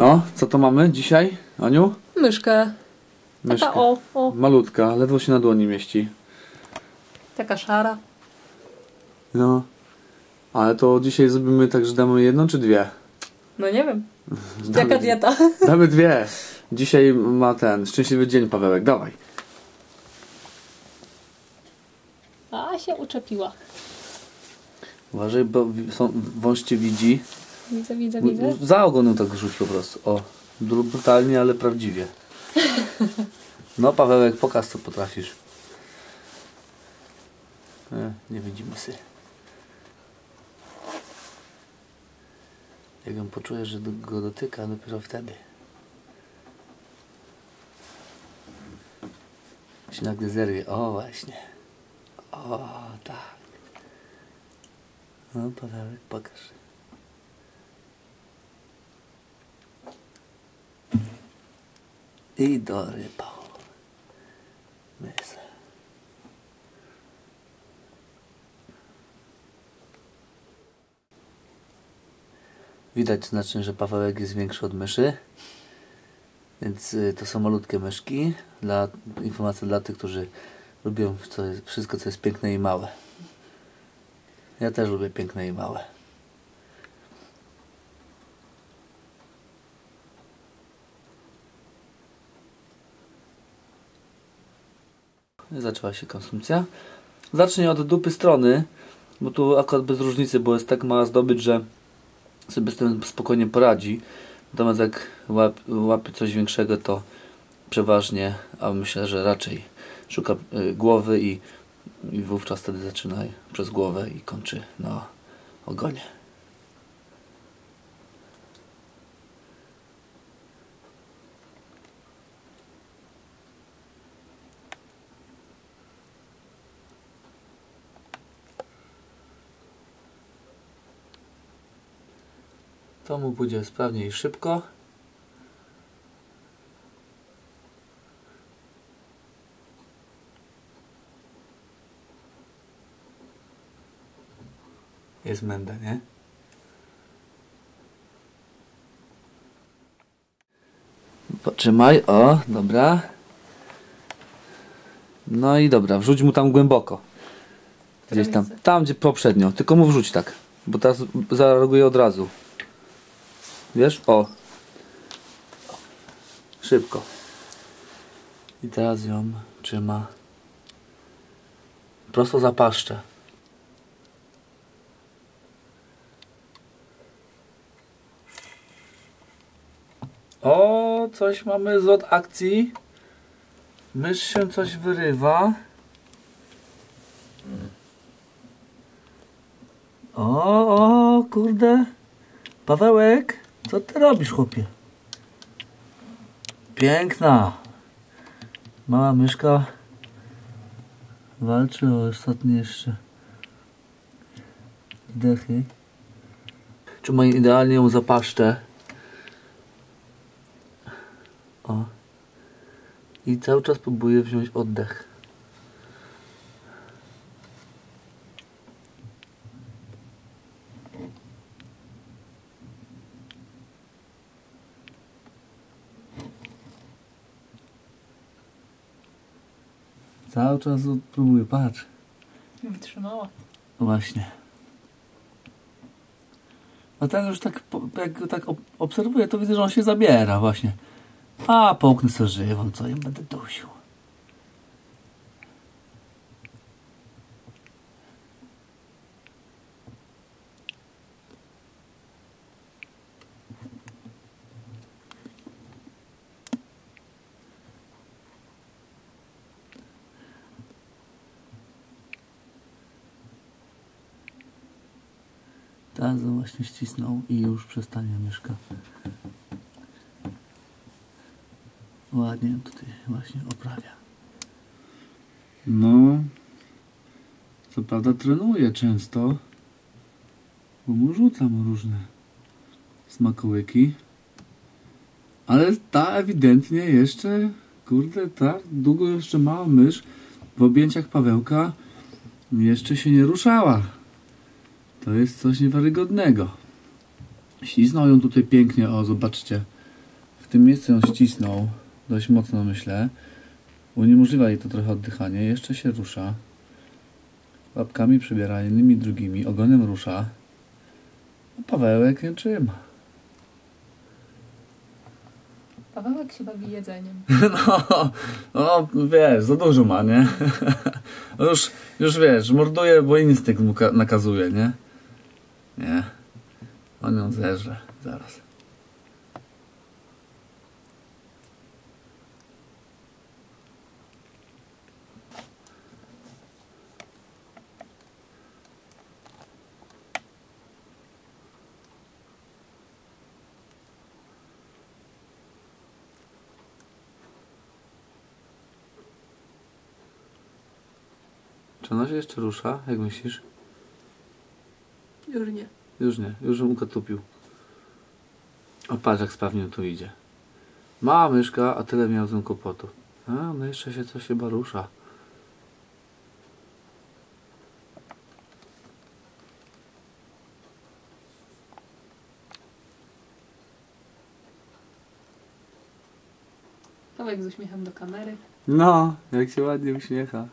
No, co to mamy dzisiaj, Aniu? Myszkę. Myszka. Taka o, o, Malutka, ledwo się na dłoni mieści. taka szara. No. Ale to dzisiaj zrobimy tak, że damy jedną czy dwie? No nie wiem. Damy, Jaka dieta? Damy dwie. Dzisiaj ma ten szczęśliwy dzień, Pawełek. Dawaj. A się uczepiła. Uważaj, bo są, wąż cię widzi. Widzę, widzę, widzę. Za ogonem tak rzuć po prostu. O, bru- brutalnie, ale prawdziwie. No, Pawełek, pokaż co potrafisz. E, nie widzimy sy. Jak on poczuje, że go dotyka, dopiero wtedy. Się nagle zerwie. O, właśnie. O, tak. No, Pawełek, pokaż. I dorypał. Mysa. Widać znacznie, że Pawełek jest większy od myszy. Więc y, to są malutkie myszki. Dla, informacja dla tych, którzy lubią co jest, wszystko, co jest piękne i małe. Ja też lubię piękne i małe. Zaczęła się konsumpcja. Zacznij od dupy strony, bo tu akurat bez różnicy, bo jest tak mała zdobycz, że sobie z tym spokojnie poradzi. Natomiast jak łap, łapie coś większego, to przeważnie, a myślę, że raczej szuka y, głowy i, i wówczas wtedy zaczyna przez głowę i kończy na ogonie. To mu pójdzie sprawnie i szybko. Jest menda, nie? Potrzymaj, o, dobra. No i dobra, wrzuć mu tam głęboko. Gdzieś tam, tam gdzie poprzednio, tylko mu wrzuć tak, bo teraz zareaguje od razu. Wiesz? O. Szybko. I teraz ją trzyma prosto za paszczę. O, coś mamy z od akcji. Mysz się coś wyrywa. O, o, kurde. Pawełek, co ty robisz, chłopie? Piękna. Mała myszka walczy o ostatnie jeszcze wdechy. Trzymaj idealnie ją za paszczę. O. I cały czas próbuję wziąć oddech. Cały czas próbuję, patrz. Wytrzymała. Właśnie. A ten już tak, jak tak ob- obserwuję, to widzę, że on się zabiera właśnie. A, połknę sobie żywą, co ją będę dusił. Teraz właśnie ścisnął i już przestanie myszka. Ładnie tutaj właśnie oprawia. No, co prawda trenuje często, bo mu rzucam różne smakołyki. Ale ta ewidentnie jeszcze, kurde, ta długo jeszcze mała mysz w objęciach Pawełka jeszcze się nie ruszała. To jest coś niewiarygodnego. Śliznął ją tutaj pięknie, o zobaczcie. tym miejscu ją ścisnął dość mocno, myślę. Uniemożliwia jej to trochę oddychanie. Jeszcze się rusza. Łapkami przebiera jednymi, drugimi. Ogonem rusza. A Pawełek nie trzyma. Pawełek się bawi jedzeniem. No, no, wiesz, za dużo ma, nie? Już, już wiesz, morduje, bo instynkt mu ka- nakazuje, nie? Nie. On ją zerze zaraz. Czy ona się jeszcze rusza? Jak myślisz? Już nie. Już nie, już ją ukatupił. O patrz jak sprawnie tu idzie. Mała myszka, a tyle miał z nią kłopotu. A, no jeszcze się coś chyba rusza. Pawełek z uśmiechem do kamery. No, jak się ładnie uśmiecha.